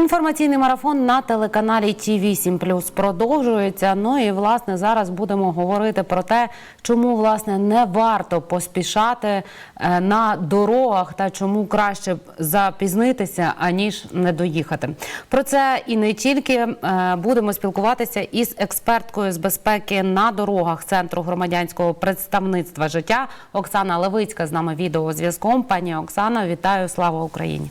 Інформаційний марафон на телеканалі Ті 8 Плюс продовжується. Ну і власне зараз будемо говорити про те, чому власне не варто поспішати е, на дорогах та чому краще запізнитися аніж не доїхати. Про це і не тільки е, будемо спілкуватися із експерткою з безпеки на дорогах центру громадянського представництва життя Оксана Левицька з нами відеозв'язком. Пані Оксано, вітаю! Слава Україні!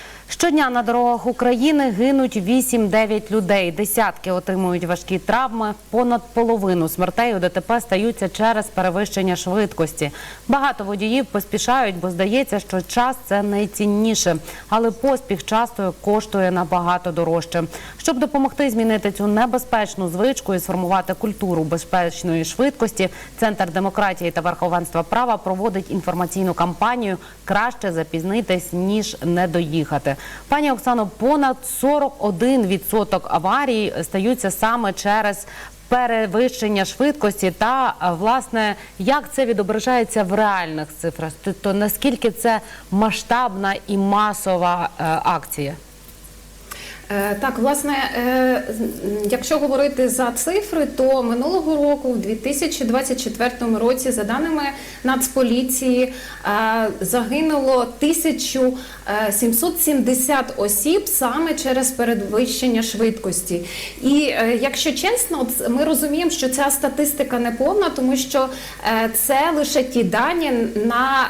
Щодня на дорогах України гинуть 8-9 людей. Десятки отримують важкі травми. Понад половину смертей у ДТП стаються через перевищення швидкості. Багато водіїв поспішають, бо здається, що час це найцінніше. Але поспіх часто коштує набагато дорожче. Щоб допомогти змінити цю небезпечну звичку і сформувати культуру безпечної швидкості, центр демократії та верховенства права проводить інформаційну кампанію Краще запізнитись ніж не доїхати. Пані Оксано, понад 41% аварій стаються саме через перевищення швидкості та власне як це відображається в реальних цифрах? Тобто наскільки це масштабна і масова е, акція? Е, Так, власне, е, якщо говорити за цифри, то минулого року, в 2024 році, за даними Нацполіції, е, загинуло 1770 осіб саме через перевищення швидкості. І якщо чесно, ми розуміємо, що ця статистика не повна, тому що це лише ті дані на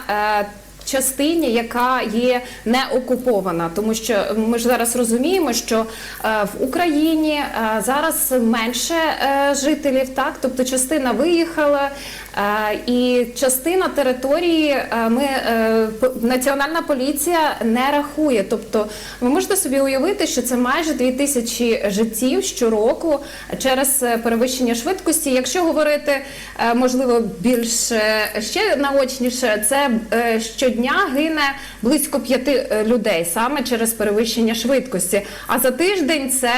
частині, яка є не окупована, тому що ми ж зараз розуміємо, що е, в Україні е, зараз менше е, жителів, так тобто частина виїхала, і частина території ми національна поліція не рахує. Тобто, ви можете собі уявити, що це майже 2000 життів щороку через перевищення швидкості. Якщо говорити можливо більш ще наочніше, це е, щодня гине близько п'яти е, людей саме через перевищення швидкості. А за тиждень це.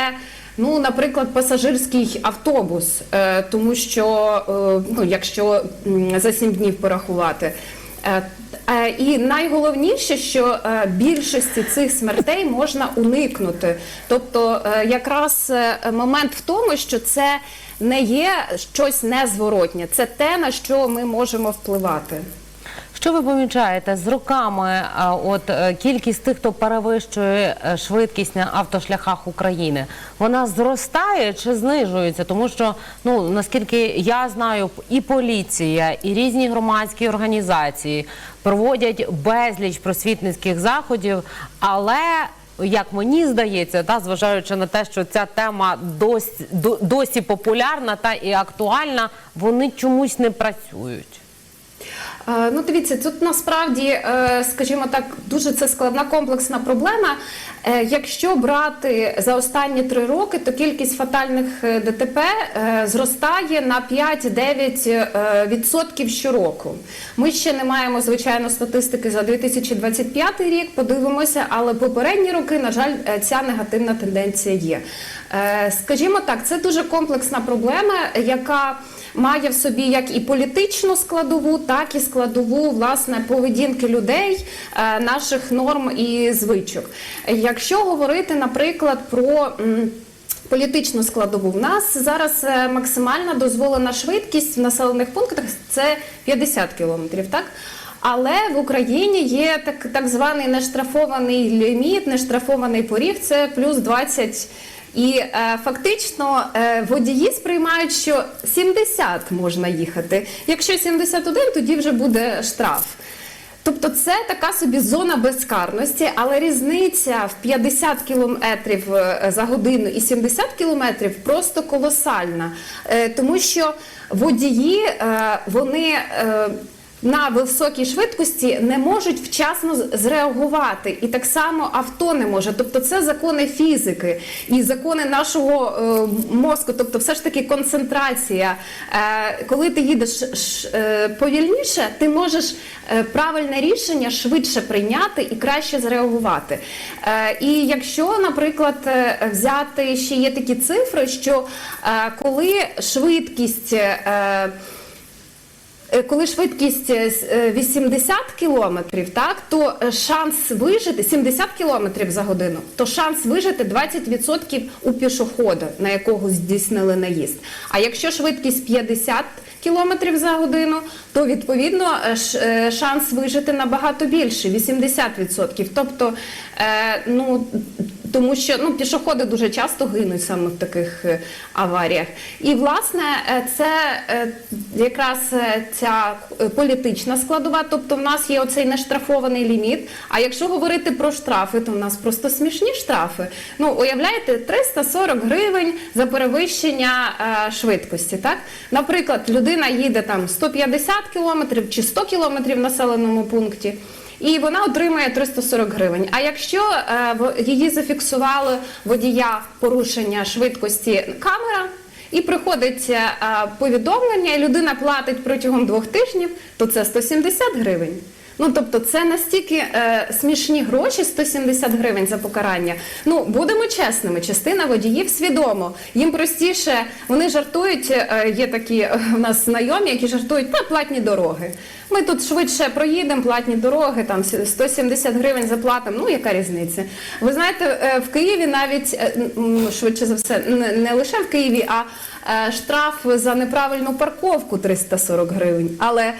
Ну, наприклад, пасажирський автобус, е, тому що е, ну, якщо за сім днів порахувати. І найголовніше, що більшості цих смертей можна уникнути. Тобто, якраз момент в тому, що це не є щось незворотнє, це те, на що ми можемо впливати. Що ви помічаєте з роками? От е, кількість тих, хто перевищує е, швидкість на автошляхах України, вона зростає чи знижується? Тому що ну наскільки я знаю, і поліція, і різні громадські організації проводять безліч просвітницьких заходів, але як мені здається, та зважаючи на те, що ця тема досі, досі популярна та і актуальна, вони чомусь не працюють. Е, Ну, дивіться, тут насправді, е, скажімо так, дуже це складна комплексна проблема. Е, Якщо брати за останні три роки, то кількість фатальних ДТП зростає на 5-9% е, щороку. Ми ще не маємо звичайно статистики за 2025 рік. Подивимося, але попередні роки, на жаль, ця негативна тенденція є. Скажімо так, це дуже комплексна проблема, яка має в собі як і політичну складову, так і складову власне поведінки людей, е, наших норм і звичок. Якщо говорити, наприклад, про Політичну складову в нас зараз е, максимальна дозволена швидкість в населених пунктах це 50 кілометрів, так? Але в Україні є так, так званий нештрафований ліміт, нештрафований поріг, це плюс 20 і е, фактично е, водії сприймають, що 70 можна їхати. Якщо 71, тоді вже буде штраф. Тобто це така собі зона безкарності, але різниця в 50 кілометрів е, за годину і 70 кілометрів просто колосальна, Е, тому що водії е, вони. На високій швидкості не можуть вчасно зреагувати, і так само авто не може. Тобто, це закони фізики і закони нашого е, мозку. Тобто, все ж таки концентрація. Е, коли ти їдеш ш- е, повільніше, ти можеш е, правильне рішення швидше прийняти і краще зреагувати. Е, і якщо, наприклад, е, взяти ще є такі цифри, що е, коли швидкість. Е, коли швидкість е, е, 80 кілометрів, так то е, шанс вижити 70 кілометрів за годину, то шанс вижити 20% у пішохода, на якого здійснили наїзд. А якщо швидкість 50 кілометрів за годину, то відповідно е, е, шанс вижити набагато більше 80%. Тобто, е, ну тому що ну пішоходи дуже часто гинуть саме в таких е, аваріях. І власне е, це е, якраз ця політична складова. Тобто, в нас є оцей нештрафований ліміт. А якщо говорити про штрафи, то в нас просто смішні штрафи. Ну уявляєте, 340 гривень за перевищення швидкості. Так, наприклад, людина їде там 150 кілометрів чи 100 кілометрів в населеному пункті. І вона отримує 340 гривень. А якщо е, її зафіксували водія порушення швидкості камера, і приходить е, повідомлення, і людина платить протягом двох тижнів, то це 170 гривень. Ну тобто це настільки е, смішні гроші, 170 гривень за покарання. Ну будемо чесними, частина водіїв свідомо. Їм простіше, вони жартують. е, є такі е, в нас знайомі, які жартують, та платні дороги. Ми тут швидше проїдемо, платні дороги, там 170 гривень заплатимо. Ну яка різниця? Ви знаєте, е, в Києві навіть е, швидше за все, не, не лише в Києві, а е, штраф за неправильну парковку 340 гривень. Але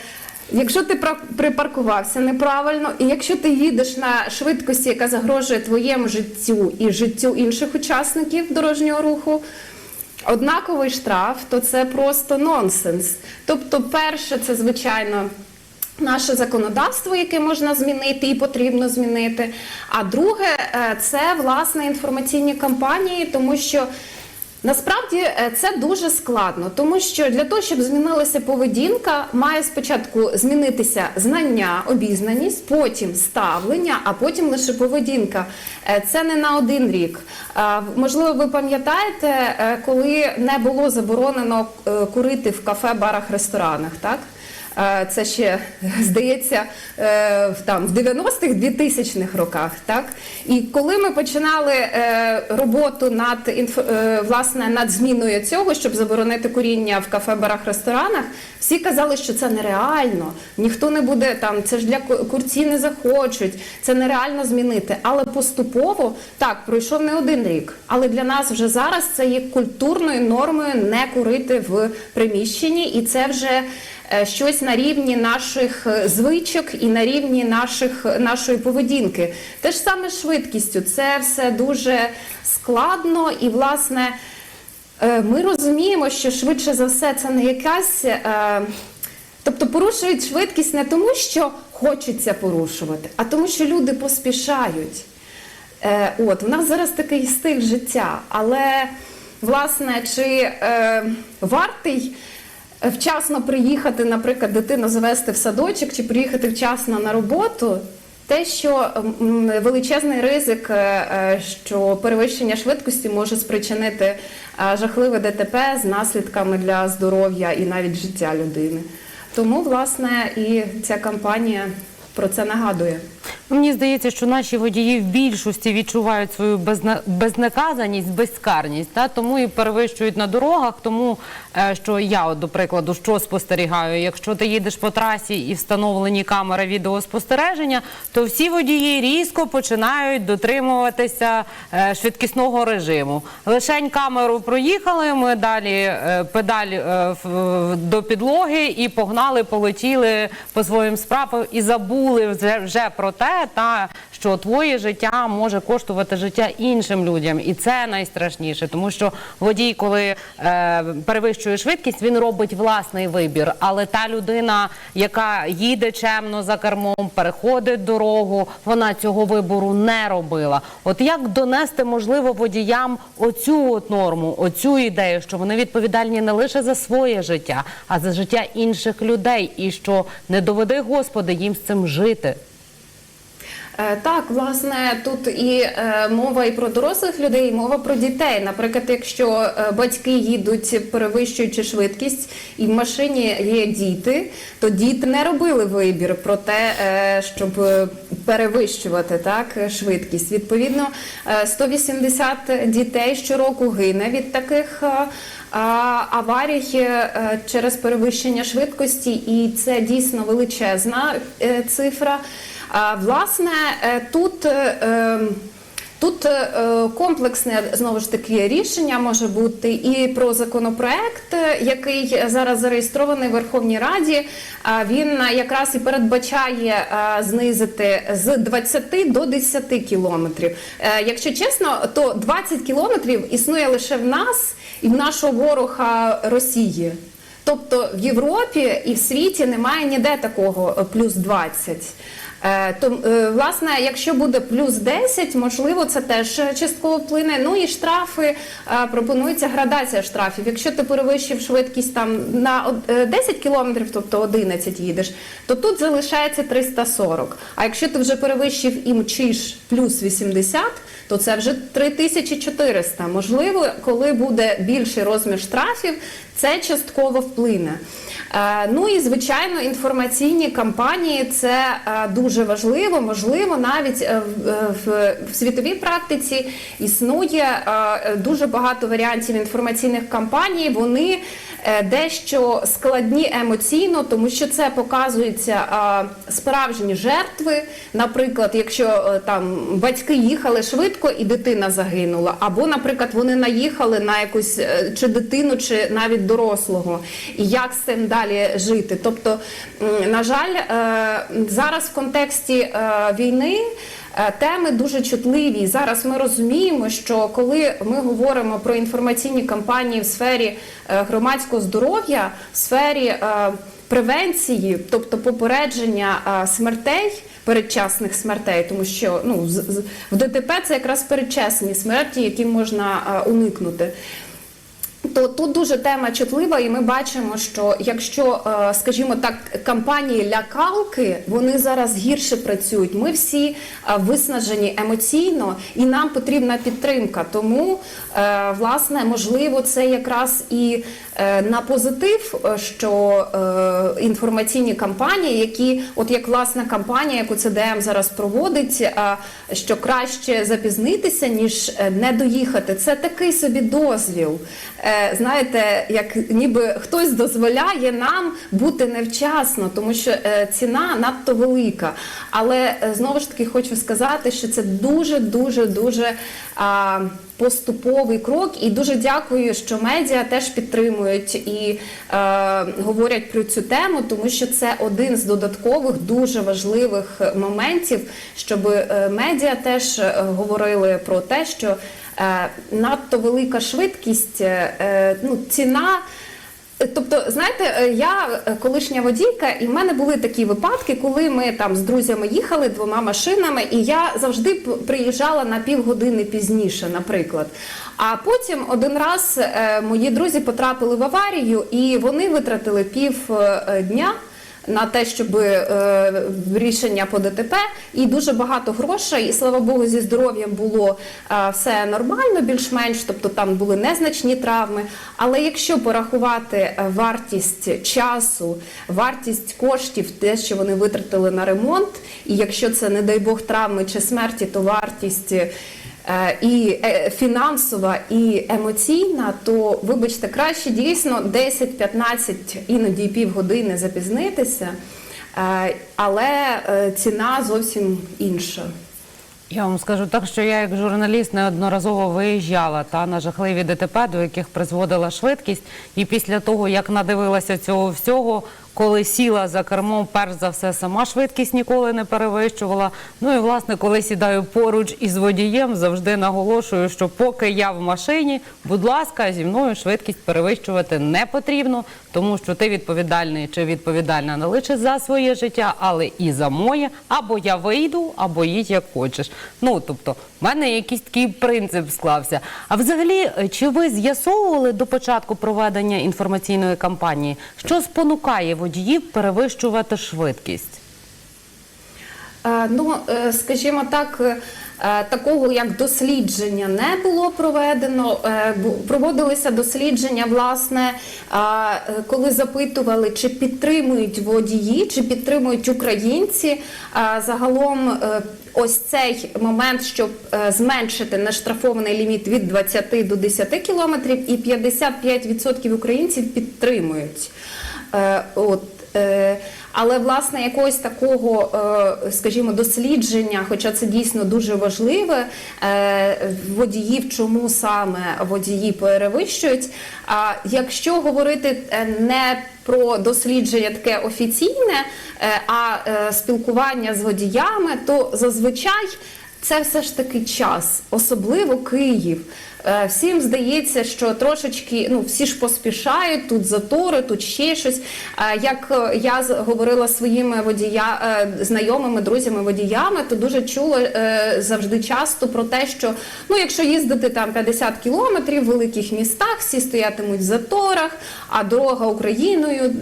Якщо ти припаркувався неправильно, і якщо ти їдеш на швидкості, яка загрожує твоєму життю і життю інших учасників дорожнього руху, однаковий штраф, то це просто нонсенс. Тобто, перше, це звичайно. Наше законодавство, яке можна змінити і потрібно змінити. А друге, е, це власне інформаційні кампанії, тому що Насправді е, це дуже складно, тому що для того, щоб змінилася поведінка, має спочатку змінитися знання, обізнаність, потім ставлення, а потім лише поведінка. Е, Це не на один рік. Е, Можливо, ви пам'ятаєте, коли не було заборонено курити в кафе, барах, ресторанах, так? Е, Це ще здається е, там в 90-х 2000-х роках. Так і коли ми починали е, роботу над власне над зміною цього, щоб заборонити куріння в кафе, барах, ресторанах, всі казали, що це нереально. Ніхто не буде там. Це ж для ку- курці не захочуть. Це нереально змінити. Але поступово так пройшов не один рік. Але для нас вже зараз це є культурною нормою не курити в приміщенні, і це вже щось на рівні наших е, звичок і на рівні наших, нашої поведінки. Те ж саме швидкістю. Це все дуже складно і, власне, е, ми розуміємо, що швидше за все це не якась. е, Тобто порушують швидкість не тому, що хочеться порушувати, а тому, що люди поспішають. Е, от, у нас зараз такий стиль життя, але власне, чи е, вартий вчасно приїхати, наприклад, дитину завести в садочок, чи приїхати вчасно на роботу? Те, що величезний ризик, е, е, що перевищення швидкості може спричинити е, жахливе ДТП з наслідками для здоров'я і навіть життя людини. Тому, власне, і ця кампанія про це нагадує. Мені здається, що наші водії в більшості відчувають свою безна- безнаказаність, безкарність, та тому і перевищують на дорогах. Тому е, що я, от, до прикладу, що спостерігаю, якщо ти їдеш по трасі і встановлені камери відеоспостереження, то всі водії різко починають дотримуватися е, швидкісного режиму. Лишень камеру проїхали. Ми далі е, педаль до підлоги і погнали, полетіли по своїм справам і забули вже, вже про те, та що твоє життя може коштувати життя іншим людям, і це найстрашніше, тому що водій, коли е, перевищує швидкість, він робить власний вибір. Але та людина, яка їде чемно за кермом, переходить дорогу, вона цього вибору не робила. От як донести можливо водіям оцю от норму, оцю ідею, що вони відповідальні не лише за своє життя, а за життя інших людей, і що не доведи Господи їм з цим жити. Е, Так, власне, тут і е, мова і про дорослих людей, і мова про дітей. Наприклад, якщо е, батьки їдуть перевищуючи швидкість, і в машині є діти, то діти не робили вибір про те, щоб перевищувати так швидкість. Відповідно, е, 180 дітей щороку гине від таких. Аварій через перевищення швидкості, і це дійсно величезна цифра. Власне, е, тут. е, е, Тут е, комплексне знову ж таки рішення може бути і про законопроект, який зараз зареєстрований в Верховній Раді. Він якраз і передбачає знизити з 20 до 10 кілометрів. Якщо чесно, то 20 кілометрів існує лише в нас і в нашого ворога Росії. Тобто в Європі і в світі немає ніде такого плюс 20. Е, То, е, власне, якщо буде плюс 10, можливо, це теж частково вплине. Ну і штрафи е, пропонується градація штрафів. Якщо ти перевищив швидкість там на од- е, 10 кілометрів, тобто 11 їдеш, то тут залишається 340. А якщо ти вже перевищив і мчиш плюс 80, то це вже 3400. Можливо, коли буде більший розмір штрафів, це частково вплине. Е, Ну і звичайно, інформаційні кампанії це е, дуже важливо. Можливо, навіть е, в- світовій практиці існує дуже багато варіантів інформаційних кампаній. Вони дещо складні емоційно, тому що це показуються справжні жертви. Наприклад, якщо там батьки їхали швидко і дитина загинула, або, наприклад, вони наїхали на якусь чи дитину, чи навіть дорослого, і як з цим далі жити. Тобто, на жаль, е, зараз в контексті е, війни. е, Теми дуже чутливі. Зараз ми розуміємо, що коли ми говоримо про інформаційні кампанії в сфері громадського здоров'я, в сфері превенції, тобто попередження смертей, передчасних смертей, тому що ну в ДТП це якраз передчасні смерті, які можна уникнути. То тут дуже тема чутлива, і ми бачимо, що якщо, е, скажімо так, кампанії лякалки вони зараз гірше працюють. Ми всі е, виснажені емоційно, і нам потрібна підтримка. Тому, е, власне, можливо, це якраз і на позитив, е, що е, інформаційні кампанії, які, от як власна кампанія, яку ЦДМ зараз проводить, е, що краще запізнитися ніж е, не доїхати. Це такий собі дозвіл. Е, Знаєте, як ніби хтось дозволяє нам бути невчасно, тому що е, ціна надто велика. Але е, знову ж таки хочу сказати, що це дуже, дуже, дуже. Поступовий крок, і дуже дякую, що медіа теж підтримують і е, говорять про цю тему, тому що це один з додаткових дуже важливих моментів, щоб е, медіа теж е, говорили про те, що е, надто велика швидкість, е, е, ну ціна. Тобто, знаєте, е, я е, колишня водійка, і в мене були такі випадки, коли ми там з друзями їхали двома машинами, і я завжди приїжджала на півгодини пізніше, наприклад. А потім один раз е, мої друзі потрапили в аварію, і вони витратили пів дня на те, щоб е, рішення по ДТП, і дуже багато грошей. І слава Богу, зі здоров'ям було е, все нормально, більш-менш, тобто там були незначні травми. Але якщо порахувати е, вартість часу, вартість коштів, те, що вони витратили на ремонт, і якщо це, не дай Бог, травми чи смерті, то вартість. Е, І е, фінансова, і емоційна, то вибачте, краще дійсно 10-15, іноді півгодини запізнитися, е, але ціна зовсім інша. Я вам скажу так, що я як журналіст неодноразово виїжджала та на жахливі ДТП, до яких призводила швидкість, і після того, як надивилася цього всього, коли сіла за кермом, перш за все, сама швидкість ніколи не перевищувала. Ну і власне, коли сідаю поруч із водієм, завжди наголошую, що поки я в машині, будь ласка, зі мною швидкість перевищувати не потрібно, тому що ти відповідальний чи відповідальна не лише за своє життя, але і за моє. Або я вийду, або їдь як хочеш. Ну тобто, в мене якийсь такий принцип склався. А взагалі, е, чи ви з'ясовували до початку проведення інформаційної кампанії, що спонукає водіїв перевищувати швидкість? Е, Ну, е, скажімо так, такого як дослідження не було проведено. Е, Проводилися дослідження, власне, е, коли запитували, чи підтримують водії, чи підтримують українці. Е, Загалом е, ось цей момент, щоб е, зменшити нештрафований ліміт від 20 до 10 кілометрів, і 55% українців підтримують. Е, От, е, але власне якогось такого, е, скажімо, дослідження, хоча це дійсно дуже важливе, е, водіїв, чому саме водії перевищують. А якщо говорити е, не про дослідження таке офіційне, е, а е, спілкування з водіями, то зазвичай це все ж таки час, особливо Київ. Е, Всім здається, що трошечки ну всі ж поспішають, тут затори, тут ще щось. Е, Як е, я говорила своїми водія знайомими, друзями водіями, то дуже чула завжди часто про те, що ну якщо їздити там 50 кілометрів в великих містах, всі стоятимуть в заторах, а дорога Україною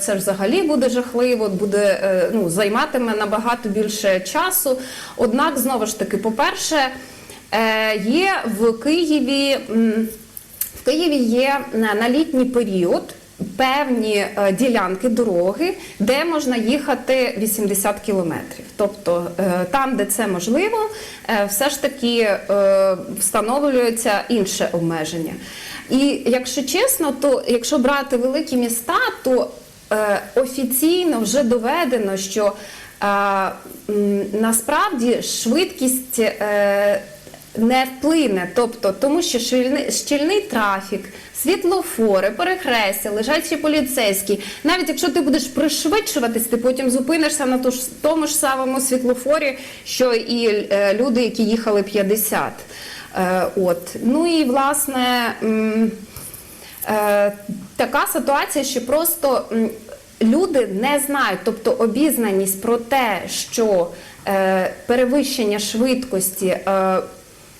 це ж взагалі буде жахливо, буде ну займатиме набагато більше часу. Однак, знову ж таки, по-перше, е, є в Києві. в Києві є на літній період певні е, ділянки дороги, де можна їхати 80 кілометрів. Тобто е, там, де це можливо, е, все ж таки е, встановлюється інше обмеження. І якщо чесно, то якщо брати великі міста, то е, офіційно вже доведено, що е, насправді швидкість. Не вплине, тобто тому, що щільний, щільний трафік, світлофори, перехрестя, лежачі поліцейські. Навіть якщо ти будеш пришвидшуватись, ти потім зупинишся на ту ж тому ж самому світлофорі, що і е, люди, які їхали 50. Е, от ну і власне. Е, така ситуація, що просто люди не знають, тобто обізнаність про те, що е, перевищення швидкості е,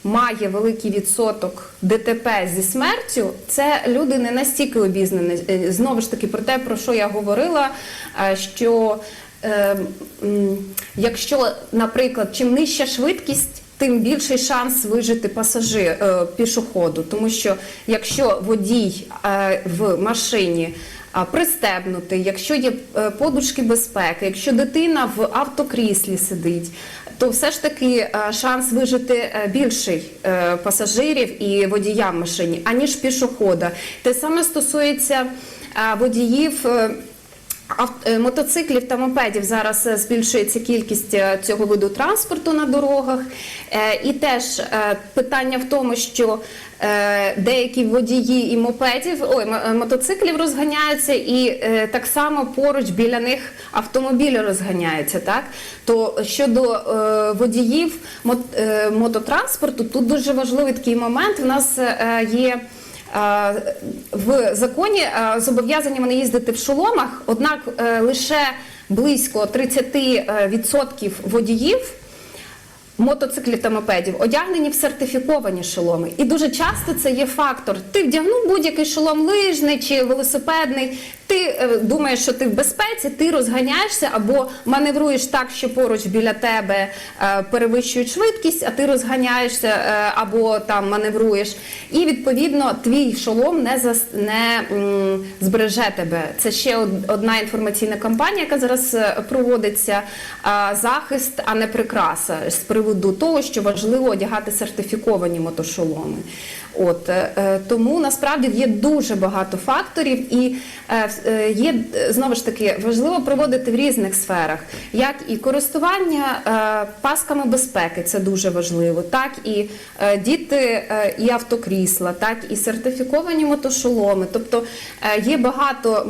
має великий відсоток ДТП зі смертю, це люди не настільки обізнані. Е, Знову ж таки, про те, про що я говорила, е, що е, якщо, наприклад, чим нижча швидкість, тим більший шанс вижити пасажир е, пішоходу. Тому що якщо водій в машині а, пристебнутий, якщо є подушки безпеки, якщо дитина в автокріслі сидить, то все ж таки е, шанс вижити е, більший е, пасажирів і водія машині, аніж пішохода. Те саме стосується водіїв. Е, Мотоциклів та мопедів зараз е, збільшується кількість е, цього виду транспорту на дорогах. І теж питання в тому, що деякі водії і мопедів, ой, мотоциклів розганяються, і так само поруч біля них автомобілі розганяються. Так? То щодо водіїв мот- мототранспорту, тут дуже важливий такий момент. У нас є. Е, В законі е, зобов'язані вони їздити в шоломах, однак е, лише близько 30% водіїв мотоциклів та мопедів одягнені в сертифіковані шоломи. І дуже часто це є фактор. Ти вдягнув будь-який шолом лижний чи велосипедний, ти е, думаєш, що ти в безпеці, ти розганяєшся або маневруєш так, що поруч біля тебе е, перевищують швидкість, а ти розганяєшся е, або там маневруєш. І відповідно твій шолом не зас... не збереже тебе. Це ще одна інформаційна кампанія, яка зараз проводиться. Захист, а не прикраса з приводу того, що важливо одягати сертифіковані мотошоломи. От е, е, тому насправді є дуже багато факторів, і е, є знову ж таки важливо проводити в різних сферах, як і користування пасками безпеки, це дуже важливо, так і діти і автокрісла, так і сертифіковані мотошоломи. Тобто є багато,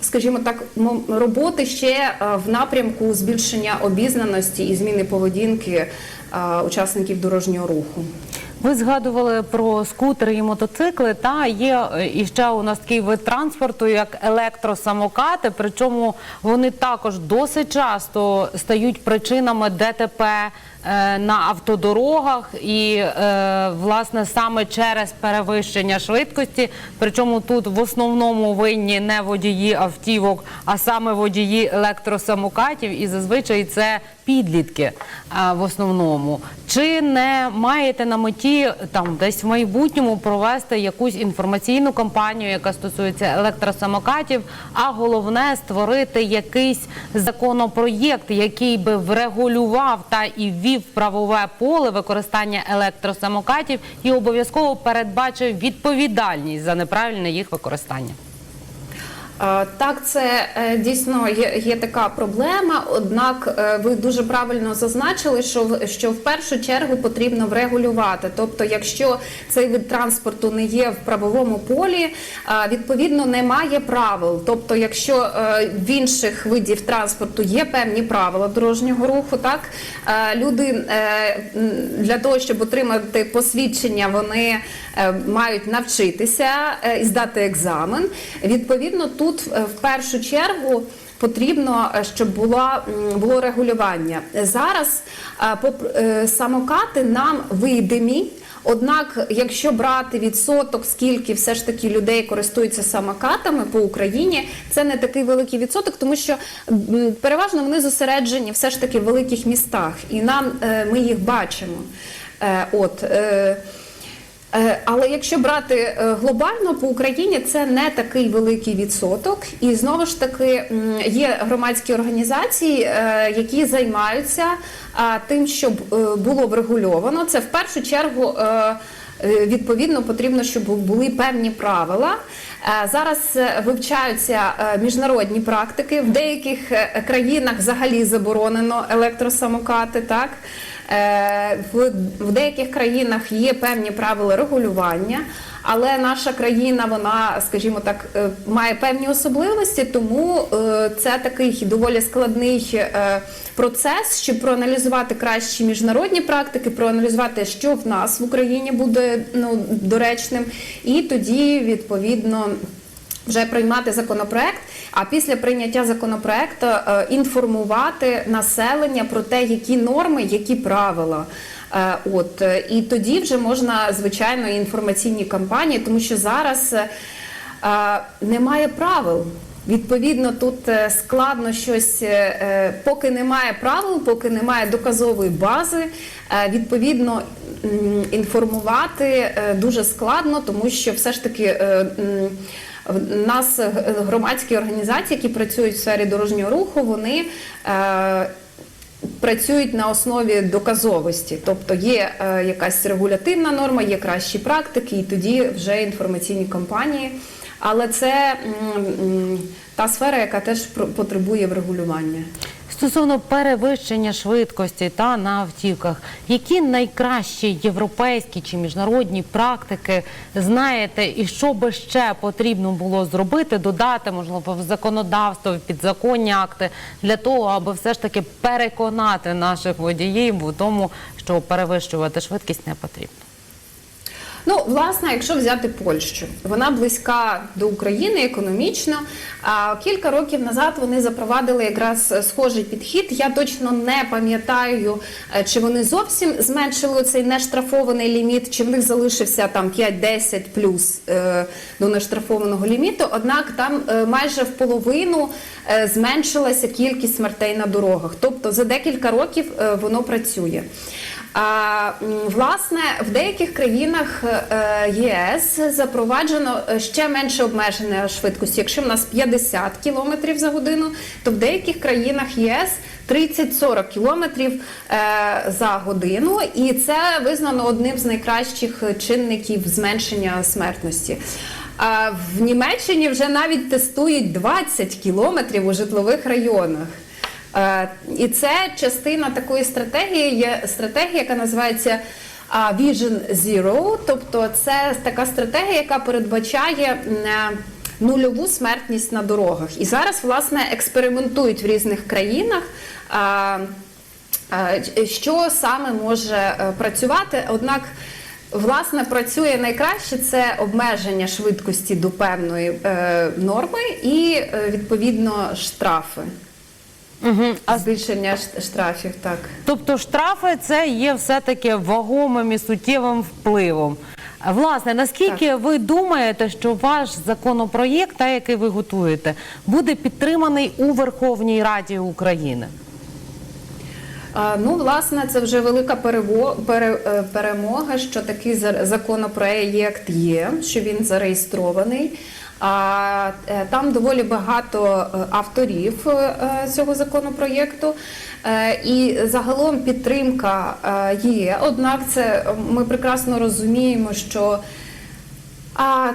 скажімо так, роботи ще в напрямку збільшення обізнаності і зміни поведінки учасників дорожнього руху. Ви згадували про скутери і мотоцикли. Та є е, і ще у нас такий вид транспорту, як електросамокати. Причому вони також досить часто стають причинами ДТП е, на автодорогах, і е, власне саме через перевищення швидкості. Причому тут в основному винні не водії автівок, а саме водії електросамокатів. І зазвичай це підлітки а, в основному. Чи не маєте на меті там десь в майбутньому провести якусь інформаційну кампанію, яка стосується електросамокатів? А головне створити якийсь законопроєкт, який би врегулював та і ввів правове поле використання електросамокатів і обов'язково передбачив відповідальність за неправильне їх використання? Е, Так, це е, дійсно є, є така проблема. Однак е, ви дуже правильно зазначили, що в- що в першу чергу потрібно врегулювати. Тобто, якщо цей вид транспорту не є в правовому полі, відповідно немає правил. Тобто, якщо в інших видів транспорту є певні правила дорожнього руху, так люди для того, щоб отримати посвідчення, вони мають навчитися і здати екзамен. Відповідно, тут е, в першу чергу. Потрібно, е, щоб була, було регулювання. Зараз е, самокати нам видимі. Однак, якщо брати відсоток, скільки все ж таки людей користуються самокатами по Україні, це не такий великий відсоток, тому що переважно вони зосереджені все ж таки в великих містах, і нам ми їх бачимо. От Але якщо брати е, глобально по Україні, це не такий великий відсоток. І знову ж таки є громадські організації, е, які займаються тим, щоб е, було врегульовано. Це в першу чергу. е, е, Відповідно, потрібно, щоб були певні правила. Е, Зараз е, вивчаються е, міжнародні практики. В деяких е, країнах взагалі заборонено електросамокати. Так Е, в, в деяких країнах є певні правила регулювання, але наша країна, вона, скажімо так, е, має певні особливості, тому е, це такий доволі складний е, процес, щоб проаналізувати кращі міжнародні практики, проаналізувати, що в нас в Україні буде ну, доречним, і тоді відповідно вже приймати законопроект, а після прийняття законопроекту е, інформувати населення про те, які норми, які правила. Е, От е, і тоді вже можна звичайно інформаційні кампанії, тому що зараз немає правил. Відповідно, тут складно щось, поки немає правил, поки немає доказової бази. Відповідно, інформувати дуже складно, тому що все ж таки. В нас е, громадські організації, які працюють в сфері дорожнього руху, вони е, працюють на основі доказовості. Тобто є е, якась регулятивна норма, є кращі практики, і тоді вже інформаційні кампанії. Але це м, м, та сфера, яка теж потребує врегулювання. Стосовно перевищення швидкості та на автівках, які найкращі європейські чи міжнародні практики знаєте, і що би ще потрібно було зробити, додати, можливо, в законодавство, в підзаконні акти для того, аби все ж таки переконати наших водіїв у тому, що перевищувати швидкість не потрібно. Ну, власне, якщо взяти Польщу, вона близька до України економічно. А кілька років назад вони запровадили якраз е, схожий підхід. Я точно не пам'ятаю, е, чи вони зовсім зменшили цей нештрафований ліміт, чи в них залишився там 5-10 плюс е, до нештрафованого ліміту. Однак там майже в половину зменшилася кількість смертей на дорогах. Тобто за декілька років воно працює. А власне в деяких країнах е, єС запроваджено е, ще менше обмеження швидкості. Якщо в нас 50 км за годину, то в деяких країнах єС 30-40 км е, за годину, і це визнано одним з найкращих чинників зменшення смертності. А в Німеччині вже навіть тестують 20 кілометрів у житлових районах. Е, І це частина такої стратегії, є стратегія, яка називається Vision Zero, тобто це така стратегія, яка передбачає е, нульову смертність на дорогах. І зараз, власне, експериментують в різних країнах. Що саме може е, працювати? Однак, власне, працює найкраще це обмеження швидкості до певної норми і відповідно штрафи. Угу. А Збільшення штрафів, так. Тобто штрафи це є все-таки вагомим і суттєвим впливом. Власне, наскільки ви думаєте, що ваш законопроєкт, та який ви готуєте, буде підтриманий у Верховній Раді України? Ну, власне, це вже велика е, перемога, що такий законопроєкт є, що він зареєстрований. Е, там доволі багато е, авторів е, цього законопроєкту. І загалом підтримка є. Однак, це ми прекрасно розуміємо, що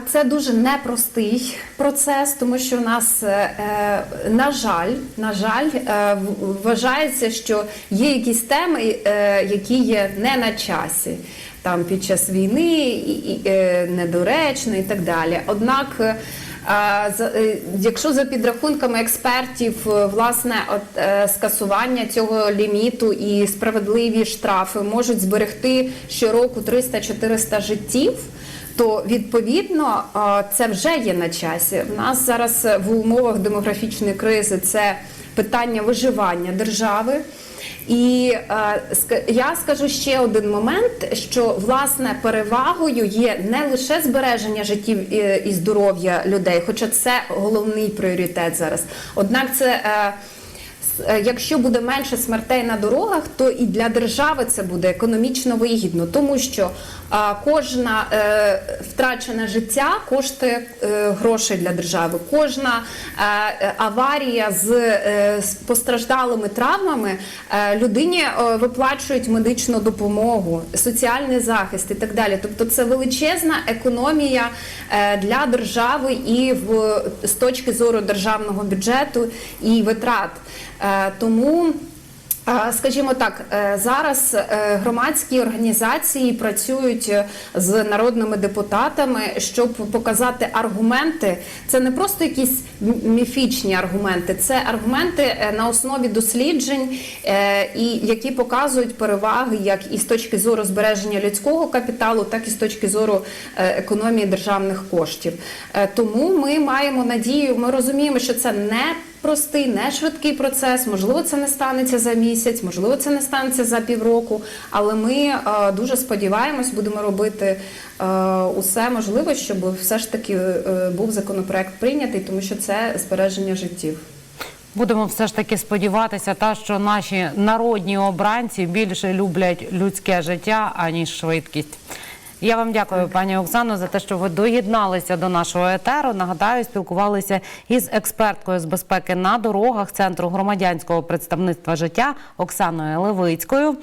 це дуже непростий процес, тому що в нас, на жаль, на жаль, вважається, що є якісь теми, які є не на часі. Там під час війни і, і, е, недоречно і так далі. Однак, е, е, якщо за підрахунками експертів, власне, от, скасування цього ліміту і справедливі штрафи можуть зберегти щороку 300-400 життів то відповідно це вже є на часі. В нас зараз в умовах демографічної кризи це питання виживання держави. І е, я скажу ще один момент, що власне перевагою є не лише збереження життів і, і здоров'я людей, хоча це головний пріоритет зараз. Однак це е, е, Якщо буде менше смертей на дорогах, то і для держави це буде економічно вигідно, тому що кожна е, втрачене життя коштує е, грошей для держави. Кожна е, е, аварія з, е, постраждалими травмами е, людині е, виплачують медичну допомогу, соціальний захист і так далі. Тобто це величезна економія е, для держави і в з точки зору державного бюджету і витрат. Е, Тому е, Скажімо так, е, зараз громадські організації працюють з народними депутатами, щоб показати аргументи. Це не просто якісь міфічні аргументи, це аргументи на основі досліджень, і які показують переваги як і з точки зору збереження людського капіталу, так і з точки зору економії державних коштів. Тому ми маємо надію, ми розуміємо, що це не простий, не швидкий процес. Можливо, це не станеться за місяць, можливо, це не станеться за півроку. Але ми е, дуже сподіваємось, будемо робити е, усе можливе, щоб все ж таки е, був законопроект прийнятий, тому що це збереження життів. Будемо все ж таки сподіватися, та що наші народні обранці більше люблять людське життя аніж швидкість. Я вам дякую, пані Оксано, за те, що ви доєдналися до нашого етеру. Нагадаю, спілкувалися із експерткою з безпеки на дорогах Центру громадянського представництва життя Оксаною Левицькою.